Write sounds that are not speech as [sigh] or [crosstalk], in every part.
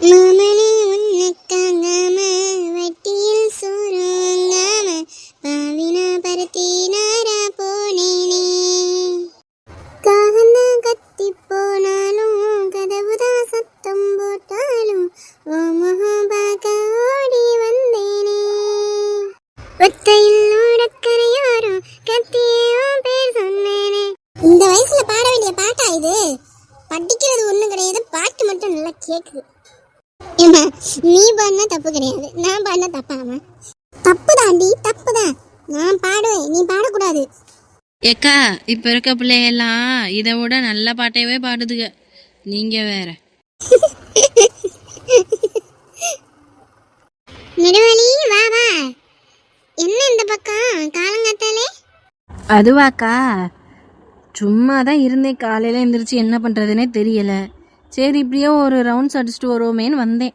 மாமனே உன்னக்காங்காம வட்டியில் சோறாங்காம பாவினா பருத்தினாரா போனேனே. காகந்தான் கத்தி போனாலும் கதவுதான் சத்தம் போட்டாலும் ஓ முகம் பார்க்க ஓடி வந்தேனே. ஒத்தையில் ஓடக்கரையோரம் கத்தியோ பேர் சொன்னேனே. இந்த வயசுல பாட வேண்டிய பாட்டா இது? படிக்கிறது ஒன்றும் கிடையாது பாட்டு மட்டும் நல்லா கேட்குது ஏம்மா நீ பாடினா தப்பு கிடையாது. நான் பாடினா தப்பாமா தப்பு தாண்டி தப்பு தான் நான் பாடுவேன். நீ பாடக்கூடாது. ஏக்கா இப்போ இருக்க பிள்ளையெல்லாம் இதை விட நல்ல பாட்டையவே பாடுதுங்க நீங்கள் வேற. நெடுவலி வா வா. என்ன இந்த பக்கம்? காலங்காத்தாலே? அதுவாக்கா சும்மா தான் இருந்தேன். காலையில் எந்திரிச்சு என்ன பண்ணுறதுனே தெரியல. சரி இப்படியே ஒரு ரவுண்ட்ஸ் அடிச்சுட்டு வருவோமேன்னு வந்தேன்.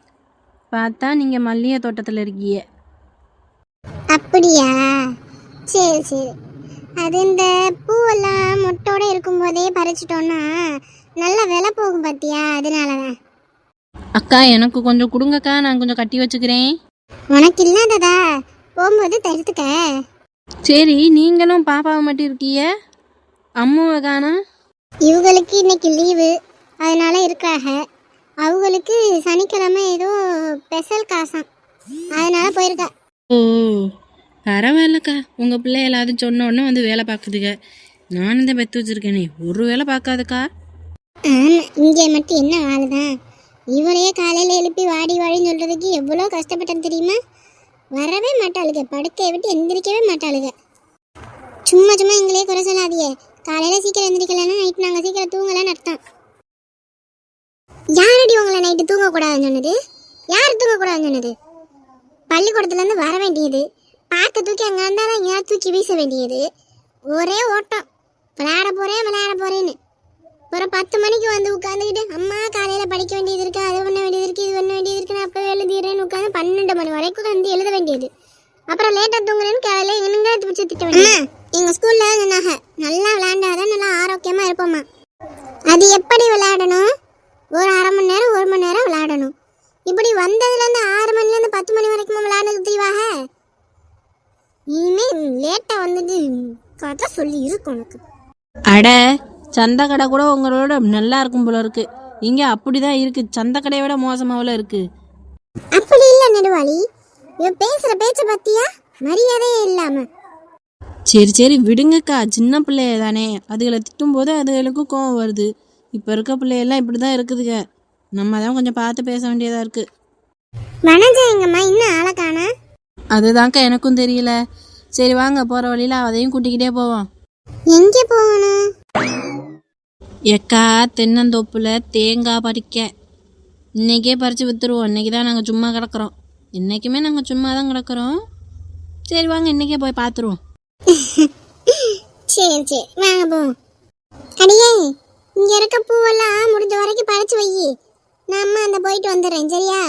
பார்த்தா நீங்கள் மல்லிகை தோட்டத்தில் இருக்கீங்க. அப்படியா? சரி சரி. அது இந்த பூவெல்லாம் மொட்டோட இருக்கும்போதே பறிச்சிட்டோன்னா நல்ல விலை போகும் பார்த்தியா அதனால தான் அக்கா எனக்கு கொஞ்சம் கொடுங்கக்கா நான் கொஞ்சம் கட்டி வச்சுக்கிறேன். உனக்கு இல்லாததா? போகும்போது தடுத்துக்க. சரி நீங்களும் பாப்பாவை மட்டும் இருக்கீங்க. அம்மாவை காணா இவங்களுக்கு இன்னைக்கு லீவு அதனால இருக்காக அவங்களுக்கு சனிக்கிழமை ஏதோ ஸ்பெஷல் காசாம். அதனால போயிருக்கா. ஓ பரவாயில்லக்கா. உங்கள் பிள்ளை எல்லாரும் சொன்ன உடனே வந்து வேலை பார்க்குதுங்க நானும் தான் பெற்று வச்சுருக்கேனே. ஒரு வேலை பார்க்காதுக்கா. இங்கே மட்டும் என்ன ஆளுதான் இவளையே காலையில எழுப்பி வாடி வாடின்னு சொல்றதுக்கு எவ்வளோ கஷ்டப்பட்டேன் தெரியுமா? வரவே மாட்டாளுங்க படுக்கையை விட்டு எந்திரிக்கவே மாட்டாளுங்க சும்மா சும்மா எங்களே குறை சொல்லாதியே காலையில சீக்கிரம் எந்திரிக்கலன்னா நைட் நாங்க சீக்கிரம் தூங்கலன்னு அர்த்தம். உங்களை நைட்டு தூங்கக்கூடாதுன்னு சொன்னது? யார் தூங்கக்கூடாதுன்னு சொன்னது? பள்ளிக்கூடத்துலேருந்து வர வேண்டியது. பார்க்க தூக்கி அங்கே இருந்தாலும் எங்கேயாவது தூக்கி வீச வேண்டியது. ஒரே ஓட்டம். விளையாட போகிறேன் விளையாட போகிறேன்னு ஒரு பத்து மணிக்கு வந்து உட்காந்துக்கிட்டு அம்மா காலையில் படிக்க வேண்டியது இருக்கு அது பண்ண வேண்டியது இருக்குது இது பண்ண வேண்டியது இருக்குது நான் அப்போ எழுதிடுறேன்னு உட்காந்து பன்னெண்டு மணி வரைக்கும் வந்து எழுத வேண்டியது. அப்புறம் லேட்டாக தூங்குறேன்னு காலையில் எங்கே பிடிச்சி திட்ட வேண்டியது? எங்கள் ஸ்கூலில் சொன்னாங்க நல்லா விளையாண்டாதான் நல்லா ஆரோக்கியமாக இருப்போம்மா. அது எப்படி விளையாடணும்? ஒரு அரை மணி நேரம் ஒரு மணி நேரம் விளையாடணும். இப்படி வந்ததுல இருந்து ஆறு மணில இருந்து பத்து மணி வரைக்கும் விளையாடுறது தெரியவாக இனிமே லேட்டா வந்துட்டு கதை சொல்லி இருக்கு உனக்கு. அட சந்தை கடை கூட உங்களோட நல்லா இருக்கும் போல இருக்கு. இங்கே அப்படி தான் இருக்குது சந்தை கடையை விட மோசமாவில் இருக்குது அப்படி இல்ல நெடுவாளி. இவன் பேசுற பேச்ச பத்தியா? மரியாதையே இல்லாம. சரி சரி விடுங்கக்கா. சின்ன பிள்ளைய தானே அதுகளை திட்டும்போது அதுகளுக்கும் கோவம் வருது. இப்போ இருக்க பிள்ளையெல்லாம் இப்படி தான் இருக்குதுங்க. நம்ம தான் கொஞ்சம் பார்த்து பேச வேண்டியதாக இருக்குது வனஜா எங்கம்மா இன்னும் ஆளை காணா? அதுதான்க்கா எனக்கும் தெரியல. சரி வாங்க போகிற வழியில் அதையும் கூட்டிக்கிட்டே போவோம். எங்க போகணும்? எக்கா தென்னந்தோப்புல தேங்காய் பறிக்க. இன்னைக்கே பறித்து விற்றுருவோம் இன்னைக்கு தான் நாங்கள் சும்மா கிடக்குறோம். என்றைக்குமே நாங்கள் சும்மா தான் கிடக்குறோம். சரி வாங்க இன்றைக்கே போய் பார்த்துருவோம் [laughs] சரி சரி. வாங்க போவோம். அடியே இங்க இருக்க பூவெல்லாம் முடிஞ்ச வரைக்கும் பறிச்சு வை. நான் அம்மா அந்த போயிட்டு வந்துடுறேன் சரியா?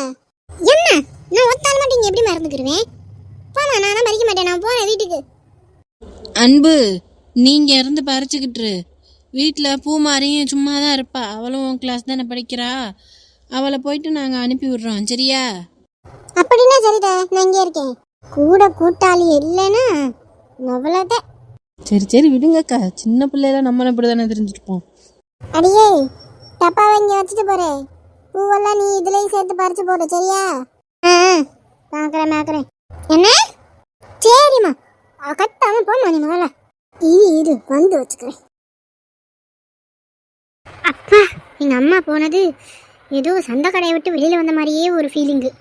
என்ன? நான் ஒத்தால் மட்டும் இங்க எப்படி மறந்துக்கிடுவேன் போமா நானும் பறிக்க மாட்டேன் நான் போறேன் வீட்டுக்கு. அன்பு நீங்கள் இருந்து பறிச்சுக்கிட்டுரு. வீட்டில் பூமாரியும் சும்மா தான் இருப்பா. அவளும் உன் கிளாஸ் தானே படிக்கிறா. அவளை போயிட்டு நாங்கள் அனுப்பி விட்றோம் சரியா? அப்படின்னா சரிடா நான் இங்கே இருக்கேன். கூட கூட்டாளி இல்லைன்னா அவ்வளோதான் சரி சரி விடுங்கக்கா. சின்ன பிள்ளையில நம்மளும் இப்படி தானே தெரிஞ்சிருப்போம். அடியே டப்பாவை இங்கே வச்சுட்டு போறேன் பூவெல்லாம் நீ இதுலயும் சேர்த்து பறிச்சு போடு சரியா? ஆ பார்க்குறேன் என்ன? சரிம்மா. கட்டாம நீ முதல்ல இரு இரு வந்து வச்சுக்கிறேன். அப்பா எங்க அம்மா போனது ஏதோ சந்தை கடையை விட்டு வெளியில வந்த மாதிரியே ஒரு ஃபீலிங்கு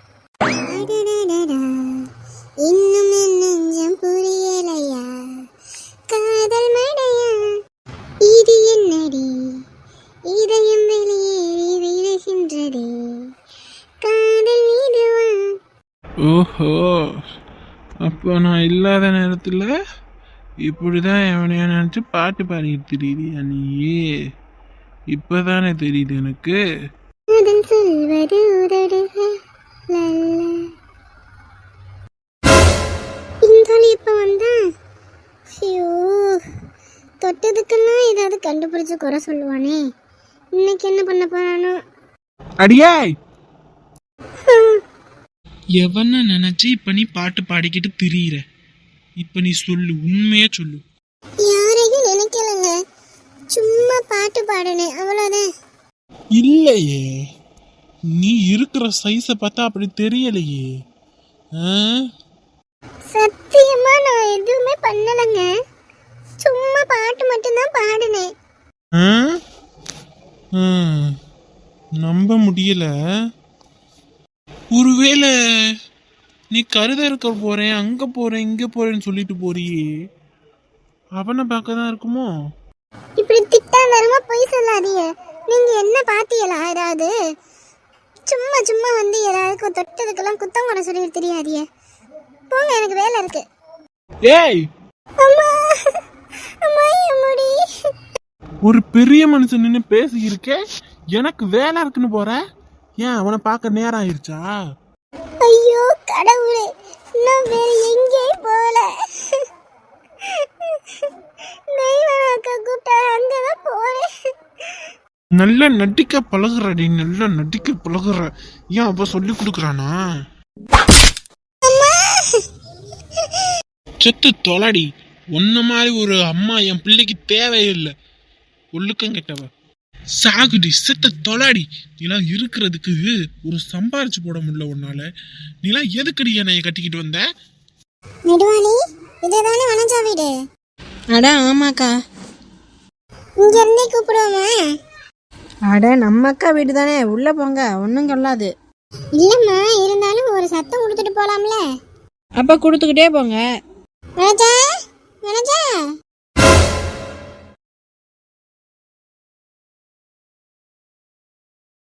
இன்னும் என் நெஞ்சம் அப்போ நான் இல்லாத நேரத்தில் இப்படி தான் எவனைய நினச்சி பாட்டு பாடிட்டு தெரியுதியா நீ இப்போதானே தெரியுது எனக்கு. அதன் சொல்வது உதடுக லல்ல இந்த இப்ப வந்தா? ஐயோ தொட்டதுக்கெல்லாம் ஏதாவது கண்டுபிடிச்சு குறை சொல்லுவானே. இன்னைக்கு என்ன பண்ண போறானோ? அடியாய் எவன நினைச்சு இப்ப நீ பாட்டு பாடிக்கிட்டு திரியிற? இப்ப நீ சொல்லு உண்மையே சொல்லு. யாரையும் நினைக்கலங்க. சும்மா பாட்டு பாடினேன் அவ்வளோதான் இல்லையே. நீ இருக்கிற சைஸை பார்த்தா அப்படி தெரியலையே? சத்தியமா நான் எதுவுமே பண்ணலைங்க. சும்மா பாட்டு மட்டும்தான் பாடினேன். நம்ப முடியல. ஒருவேளை நீ கருத இருக்க போறேன் அங்க போறேன் இங்க போறேன்னு சொல்லிட்டு போறியே. அவனை பார்க்க தான் இருக்குமோ? இப்படி திட்டாந்தரமா பொய் சொல்லாதீங்க. நீங்க என்ன பாத்தீங்களா ஏதாவது? சும்மா சும்மா வந்து ஏதாவது தொட்டதுக்கெல்லாம் குத்தம் கூட சொல்லிட்டு தெரியாதியே போங்க எனக்கு வேலை இருக்கு. ஏய்! அம்மா! அம்மா முடி. ஒரு பெரிய மனுஷன் நின்று பேசி இருக்கே எனக்கு வேலை இருக்குன்னு போற? ஏன் அவனை பார்க்க நேரம் ஆயிருச்சா ஐயோ கடவுளே நான் வேற எங்கேயும் போகல. நெய்வன அக்கா கூப்பிட்டா அங்கதான் போறேன். நல்லா நடிக்க பழகுறடி நல்லா நடிக்க பழகுற. ஏன் அப்ப சொல்லி கொடுக்குறானா? செத்து தொலைடி. உன்ன மாதிரி ஒரு அம்மா என் பிள்ளைக்கு தேவையில்லை. ஒழுக்கம் கெட்டவ. சாகுடி செத்த தொலாடி நீலாம் இருக்கிறதுக்கு ஒரு சம்பாரிச்சு போட முடியல உன்னால. நீலாம் எதுக்கடி என்னைய கட்டிக்கிட்டு வந்த? நெடுவாளி இதுதானே வனஜா வீடு? அட ஆமாக்கா. இங்க இருந்தே கூப்பிடுவோமா? அட நம்ம அக்கா வீடு தானே உள்ளே போங்க ஒன்றும் சொல்லாது. இல்லம்மா இருந்தாலும் ஒரு சத்தம் கொடுத்துட்டு போலாம்ல. அப்போ கொடுத்துக்கிட்டே போங்க. வனஜா வனஜா.